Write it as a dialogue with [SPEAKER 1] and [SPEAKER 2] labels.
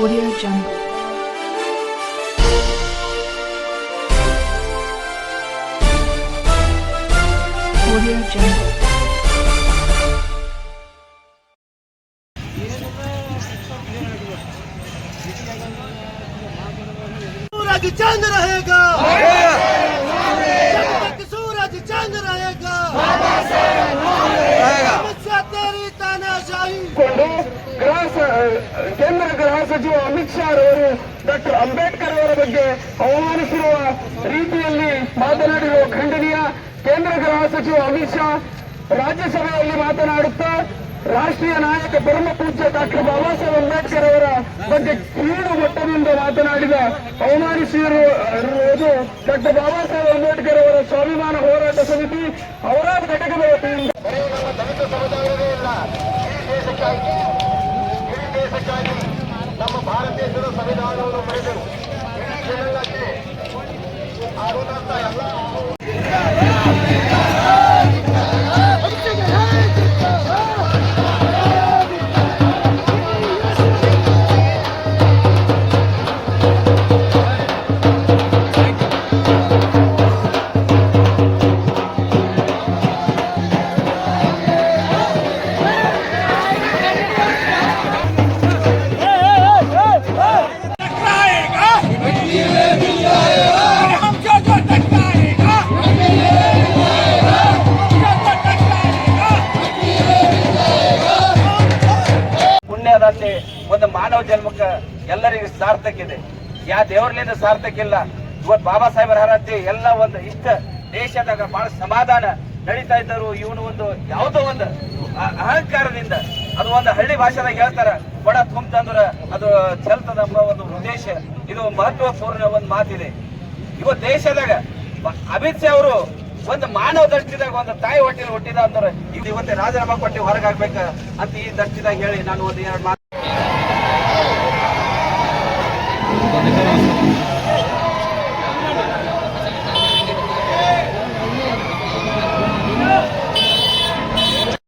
[SPEAKER 1] Audio Jungle. Audio Jungle.
[SPEAKER 2] सूरज चाँद रहेगा जब तक सूरज चंद रहेगा तेरी तानाशाही
[SPEAKER 3] ಗೃಹ ಸಚಿವ ಅಮಿತ್ ಶಾ ಅವರು ಡಾಕ್ಟರ್ ಅಂಬೇಡ್ಕರ್ ಅವರ ಬಗ್ಗೆ ಅವಮಾನಿಸಿರುವ ರೀತಿಯಲ್ಲಿ ಮಾತನಾಡಿರುವ ಖಂಡನೀಯ ಕೇಂದ್ರ ಗೃಹ ಸಚಿವ ಅಮಿತ್ ಶಾ ರಾಜ್ಯಸಭೆಯಲ್ಲಿ ಮಾತನಾಡುತ್ತಾ ರಾಷ್ಟ್ರೀಯ ನಾಯಕ ಪರಮ ಪೂಜ್ಯ ಡಾಕ್ಟರ್ ಬಾಬಾ ಸಾಹೇಬ್ ಅಂಬೇಡ್ಕರ್ ಅವರ ಬಗ್ಗೆ ಕೀಳು ಮಟ್ಟದಿಂದ ಮಾತನಾಡಿದ ಅವಮಾನಿಸಿರುವುದು ಡಾಕ್ಟರ್ ಬಾಬಾ ಸಾಹೇಬ್ ಅಂಬೇಡ್ಕರ್ ಅವರ ಸ್ವಾಭಿಮಾನ ಹೋರಾಟ ಸಮಿತಿ, ಅವರ ಘಟಕದ
[SPEAKER 4] আরও রাস্তায়
[SPEAKER 5] আমরা ಒಂದು ಮಾನವ ಜನ್ಮಕ್ಕೆ ಎಲ್ಲರಿಗೂ ಸಾರ್ಥಕ ಇದೆ. ಯಾ ದೇವರ್ಲಿಂದ ಸಾರ್ಥಕ ಇಲ್ಲ, ಇವತ್ತು ಬಾಬಾ ಸಾಹೇಬರ ಹರತಿ ಎಲ್ಲ ಒಂದು ಇಷ್ಟ ದೇಶದಾಗ ಬಹಳ ಸಮಾಧಾನ ನಡೀತಾ ಇದ್ದರು. ಇವನು ಒಂದು ಯಾವುದೋ ಒಂದು ಅಹಂಕಾರದಿಂದ ಅದು ಒಂದು ಹಳ್ಳಿ ಭಾಷೆದಾಗ ಹೇಳ್ತಾರ ಬಡ ತುಂಬ್ತಂದ್ರ ಅದು ಚೆಲ್ತದ ಒಂದು ಉದ್ದೇಶ. ಇದು ಮಹತ್ವಪೂರ್ಣ ಒಂದು ಮಾತಿದೆ. ಇವತ್ ದೇಶದಾಗ ಅಮಿತ್ ಶಾ ಅವರು ಒಂದು ಮಾನವ ದೃಷ್ಟಿದಾಗ ಒಂದು ತಾಯಿ ಹೊಟ್ಟಿನ ಹುಟ್ಟಿದ ಅಂದ್ರೆ ಇವತ್ತೇ ರಾಜೀನಾಮಾ ಕೊಟ್ಟು ಹೊರಗಾಗ್ಬೇಕ ಅಂತ ಈ ದೃಷ್ಟಿದಾಗ ಹೇಳಿ ನಾನು ಒಂದು ಎರಡು お金でかな